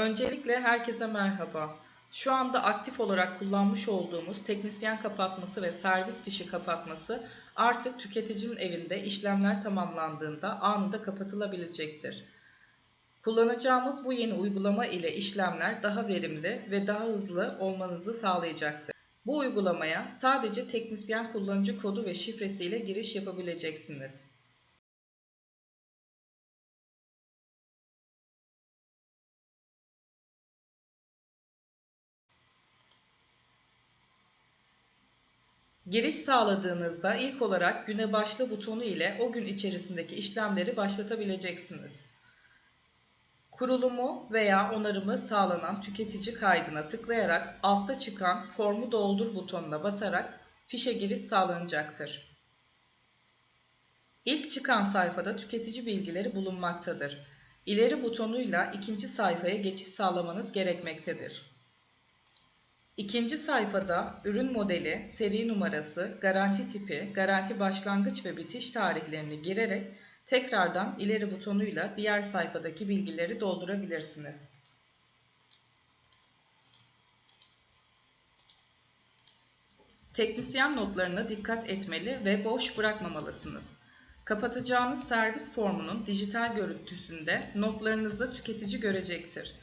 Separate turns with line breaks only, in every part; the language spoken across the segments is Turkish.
Öncelikle herkese merhaba. Şu anda aktif olarak kullanmış olduğumuz teknisyen kapatması ve servis fişi kapatması artık tüketicinin evinde işlemler tamamlandığında anında kapatılabilecektir. Kullanacağımız bu yeni uygulama ile işlemler daha verimli ve daha hızlı olmanızı sağlayacaktır. Bu uygulamaya sadece teknisyen kullanıcı kodu ve şifresiyle giriş yapabileceksiniz. Giriş sağladığınızda ilk olarak güne başla butonu ile o gün içerisindeki işlemleri başlatabileceksiniz. Kurulumu veya onarımı sağlanan tüketici kaydına tıklayarak altta çıkan formu doldur butonuna basarak fişe giriş sağlanacaktır. İlk çıkan sayfada tüketici bilgileri bulunmaktadır. İleri butonuyla ikinci sayfaya geçiş sağlamanız gerekmektedir. İkinci sayfada ürün modeli, seri numarası, garanti tipi, garanti başlangıç ve bitiş tarihlerini girerek tekrardan ileri butonuyla diğer sayfadaki bilgileri doldurabilirsiniz. Teknisyen notlarına dikkat etmeli ve boş bırakmamalısınız. Kapatacağınız servis formunun dijital görüntüsünde notlarınızı tüketici görecektir.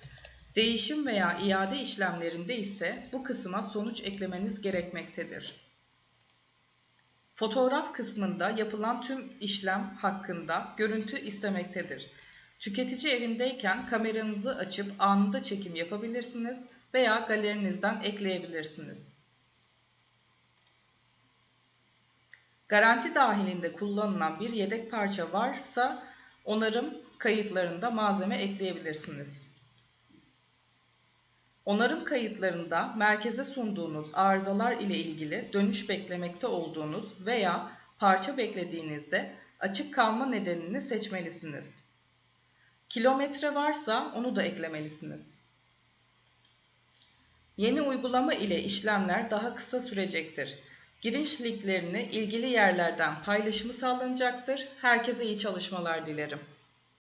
Değişim veya iade işlemlerinde ise bu kısma sonuç eklemeniz gerekmektedir. Fotoğraf kısmında yapılan tüm işlem hakkında görüntü istemektedir. Tüketici evindeyken kameranızı açıp anında çekim yapabilirsiniz veya galerinizden ekleyebilirsiniz. Garanti dahilinde kullanılan bir yedek parça varsa onarım kayıtlarında malzeme ekleyebilirsiniz. Onarım kayıtlarında merkeze sunduğunuz arızalar ile ilgili dönüş beklemekte olduğunuz veya parça beklediğinizde açık kalma nedenini seçmelisiniz. Kilometre varsa onu da eklemelisiniz. Yeni uygulama ile işlemler daha kısa sürecektir. Giriş linklerini ilgili yerlerden paylaşımı sağlanacaktır. Herkese iyi çalışmalar dilerim.